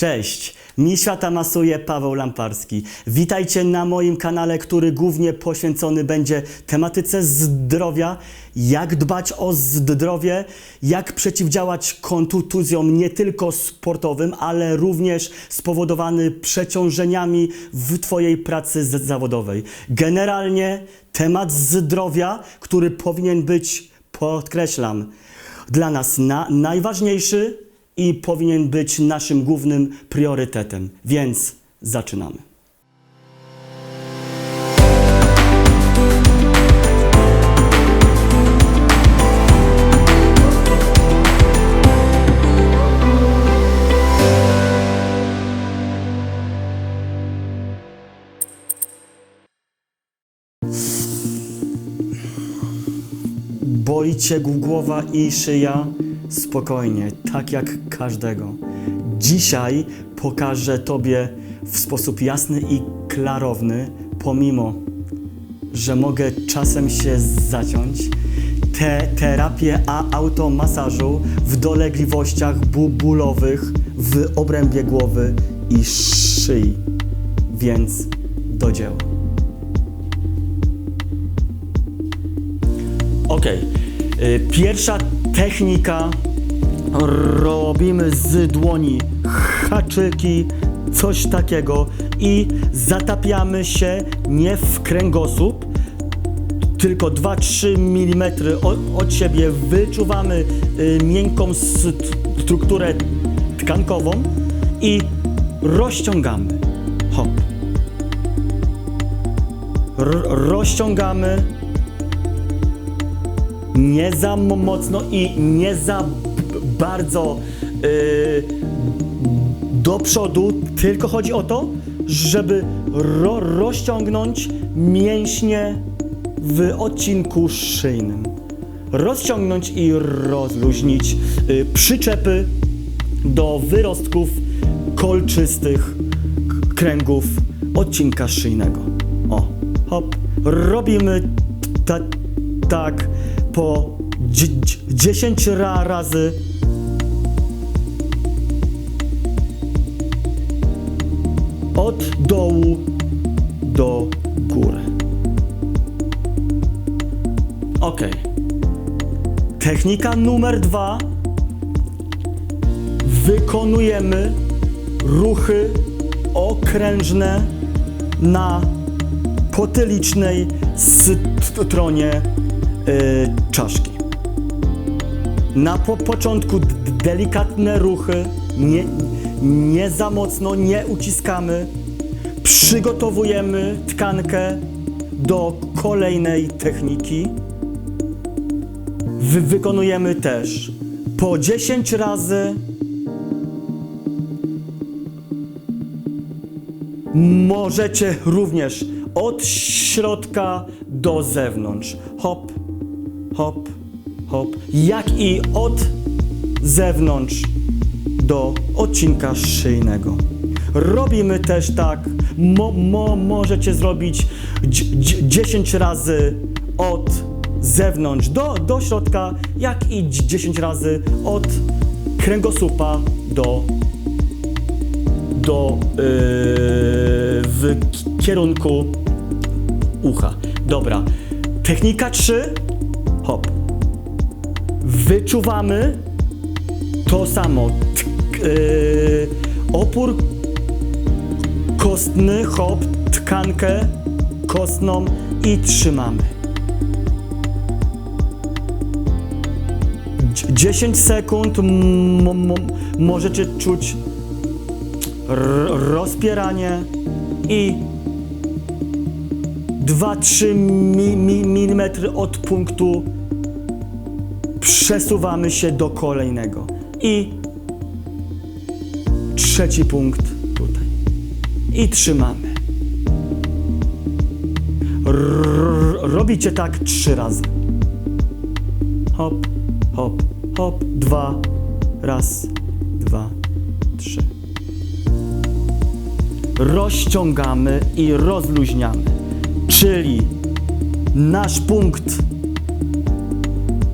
Cześć, mi świata masuje Paweł Lamparski. Witajcie na moim kanale, który głównie poświęcony będzie tematyce zdrowia, jak dbać o zdrowie, jak przeciwdziałać kontuzjom nie tylko sportowym, ale również spowodowany przeciążeniami w Twojej pracy zawodowej. Generalnie temat zdrowia, który powinien być, podkreślam, dla nas na, najważniejszy i powinien być naszym głównym priorytetem. Więc zaczynamy. Boli cię głowa i szyja? Spokojnie, tak jak każdego. Dzisiaj pokażę Tobie w sposób jasny i klarowny, pomimo, że mogę czasem się zaciąć, te terapię a automasażu w dolegliwościach bólowych w obrębie głowy i szyi. Więc do dzieła. Ok. Pierwsza technika. Robimy z dłoni haczyki, coś takiego i zatapiamy się nie w kręgosłup, tylko 2-3 mm od, od siebie. Wyczuwamy y, miękką st- strukturę tkankową i rozciągamy. Hop. R- rozciągamy nie za mo- mocno i nie za bardzo yy, do przodu, tylko chodzi o to, żeby ro- rozciągnąć mięśnie w odcinku szyjnym. Rozciągnąć i rozluźnić yy, przyczepy do wyrostków kolczystych kręgów odcinka szyjnego. O, hop. Robimy ta, tak po dzie- dzie- 10 ra razy. Od dołu do góry. Ok. Technika numer dwa. Wykonujemy ruchy okrężne na potylicznej stronie y, czaszki. Na po początku delikatne ruchy, nie, nie za mocno, nie uciskamy. Przygotowujemy tkankę do kolejnej techniki. Wy wykonujemy też po 10 razy Możecie również od środka do zewnątrz. Hop, hop, hop. Jak i od zewnątrz do odcinka szyjnego. Robimy też tak. Mo, mo, możecie zrobić dz- dz- 10 razy od zewnątrz do, do środka, jak i dz- 10 razy od kręgosłupa do do yy, w ki- kierunku ucha. Dobra. Technika 3. Hop. Wyczuwamy to samo. Tk- yy, opór kostny, hop, tkankę kostną i trzymamy. Dzie- 10 sekund możecie czuć rozpieranie i 2-3 mi, mi, mm od punktu przesuwamy się do kolejnego. I trzeci punkt tutaj. I trzymamy. Robicie tak trzy razy. Hop, hop, hop. Dwa. Raz, dwa, trzy rozciągamy i rozluźniamy. Czyli nasz punkt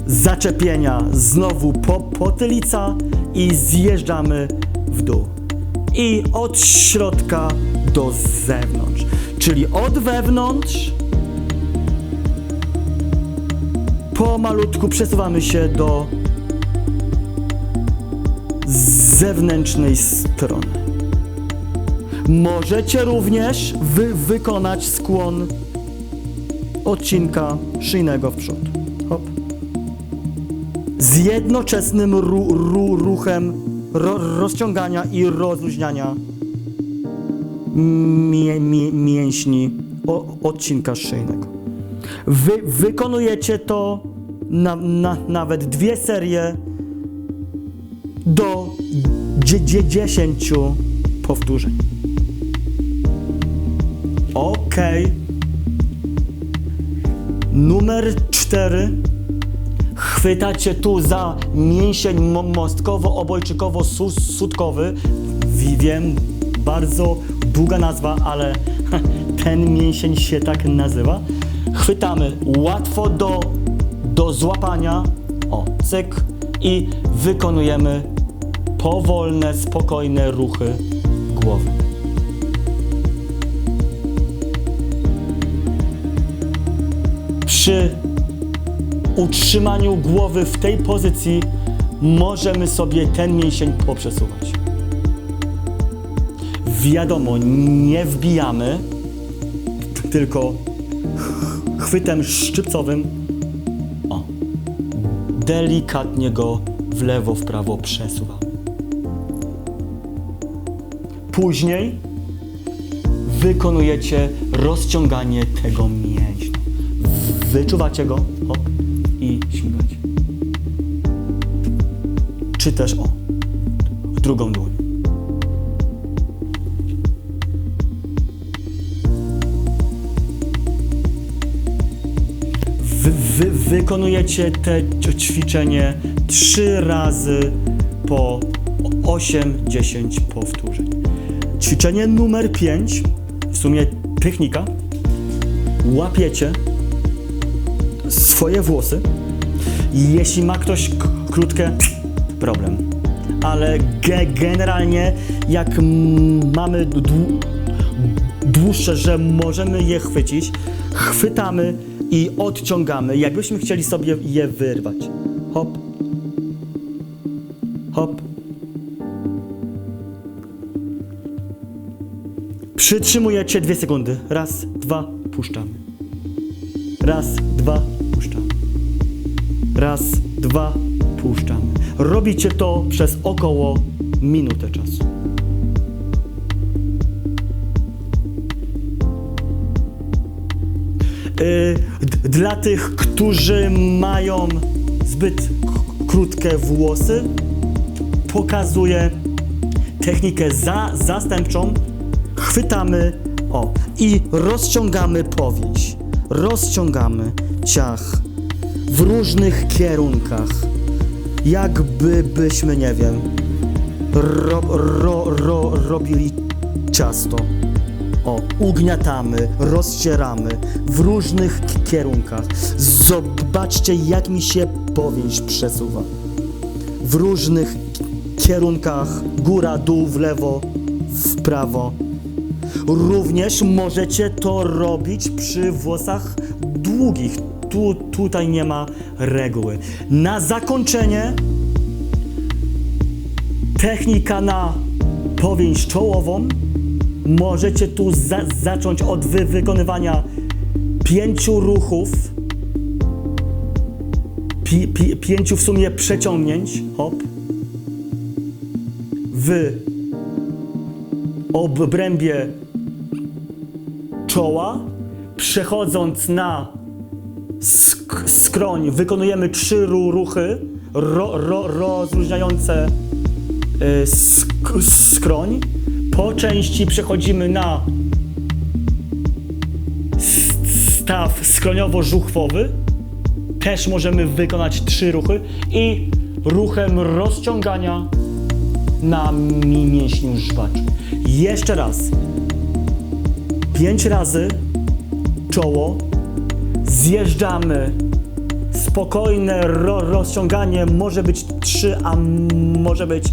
zaczepienia znowu po, potylica i zjeżdżamy w dół. i od środka do zewnątrz. Czyli od wewnątrz pomalutku przesuwamy się do zewnętrznej strony. Możecie również wy wykonać skłon odcinka szyjnego w przód. Z jednoczesnym ru ru ruchem ro rozciągania i rozluźniania mię mię mięśni odcinka szyjnego. Wy wykonujecie to na, na, nawet dwie serie do dzie- dzie- 10 powtórzeń. Ok. Numer 4. Chwytacie tu za mięsień mo- mostkowo-obojczykowo-sutkowy. Wi- Wiem, bardzo długa nazwa, ale ten mięsień się tak nazywa. Chwytamy łatwo do, do złapania. O, cyk. I wykonujemy powolne, spokojne ruchy głowy. Przy utrzymaniu głowy w tej pozycji możemy sobie ten mięsień poprzesuwać. Wiadomo, nie wbijamy, tylko ch- chwytem szczypcowym o, delikatnie go w lewo, w prawo przesuwamy. Później wykonujecie rozciąganie tego mięśnia. Wyczuwacie go Czy też o, w drugą dłoń. Wy, wy, wykonujecie ć- ćwiczenie trzy razy po 8-10 powtórzeń. Ćwiczenie numer 5, w sumie technika. Łapiecie swoje włosy. Jeśli ma ktoś krótkie, problem. Ale ge generalnie, jak mamy dłu dłuższe, że możemy je chwycić, chwytamy i odciągamy, jakbyśmy chcieli sobie je wyrwać. Hop. Hop. Przytrzymujecie dwie sekundy. Raz, dwa, puszczamy. Raz, dwa, puszczamy. Raz, dwa, puszczamy. Robicie to przez około minutę czasu. Y, dla tych, którzy mają zbyt krótkie włosy, pokazuję technikę za, zastępczą. Chwytamy o i rozciągamy powięź. Rozciągamy ciach w różnych kierunkach. Jakby byśmy, nie wiem, ro, ro, ro, robili ciasto. O, ugniatamy, rozcieramy w różnych kierunkach. Zobaczcie, jak mi się powięź przesuwa. W różnych kierunkach, góra, dół, w lewo, w prawo. Również możecie to robić przy włosach długich. Tu, tutaj nie ma reguły. Na zakończenie technika na powięź czołową. Możecie tu za zacząć od wy wykonywania pięciu ruchów, pi pi pięciu w sumie przeciągnięć, hop, w obrębie czoła, przechodząc na sk skroń, wykonujemy trzy ru ruchy ro ro rozluźniające y, sk skroń. Po części przechodzimy na staw skroniowo-żuchwowy. Też możemy wykonać trzy ruchy i ruchem rozciągania na mi mięśniu żwaczu. Jeszcze raz. Pięć razy czoło. Zjeżdżamy. Spokojne ro rozciąganie może być trzy, a m- może być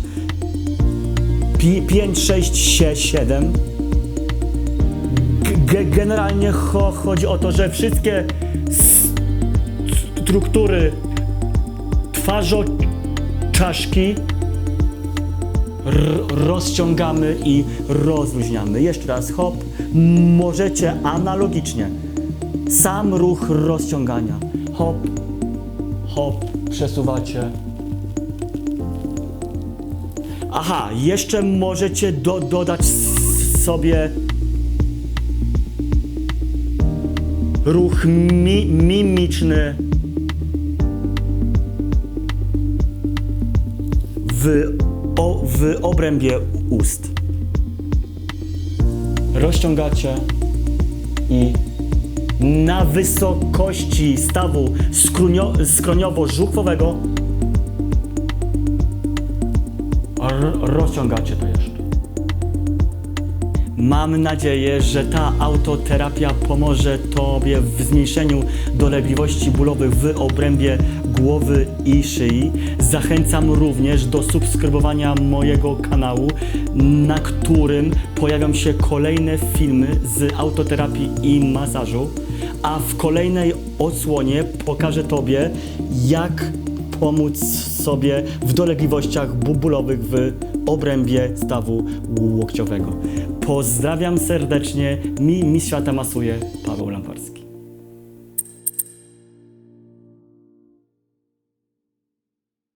5, 6, 7. G- generalnie cho- chodzi o to, że wszystkie struktury twarzo czaszki rozciągamy i rozluźniamy. Jeszcze raz hop. Możecie analogicznie sam ruch rozciągania. Hop, hop, przesuwacie. Aha, jeszcze możecie do, dodać sobie ruch mi, mimiczny w, o, w obrębie ust. Rozciągacie i na wysokości stawu skrunio, skroniowo-żuchwowego rozciągacie to jeszcze. Mam nadzieję, że ta autoterapia pomoże Tobie w zmniejszeniu dolegliwości bólowych w obrębie głowy i szyi. Zachęcam również do subskrybowania mojego kanału, na którym pojawią się kolejne filmy z autoterapii i masażu, a w kolejnej odsłonie pokażę Tobie, jak pomóc sobie w dolegliwościach bu- bólowych w obrębie stawu łokciowego. Pozdrawiam serdecznie, mi mistrz świata masuje.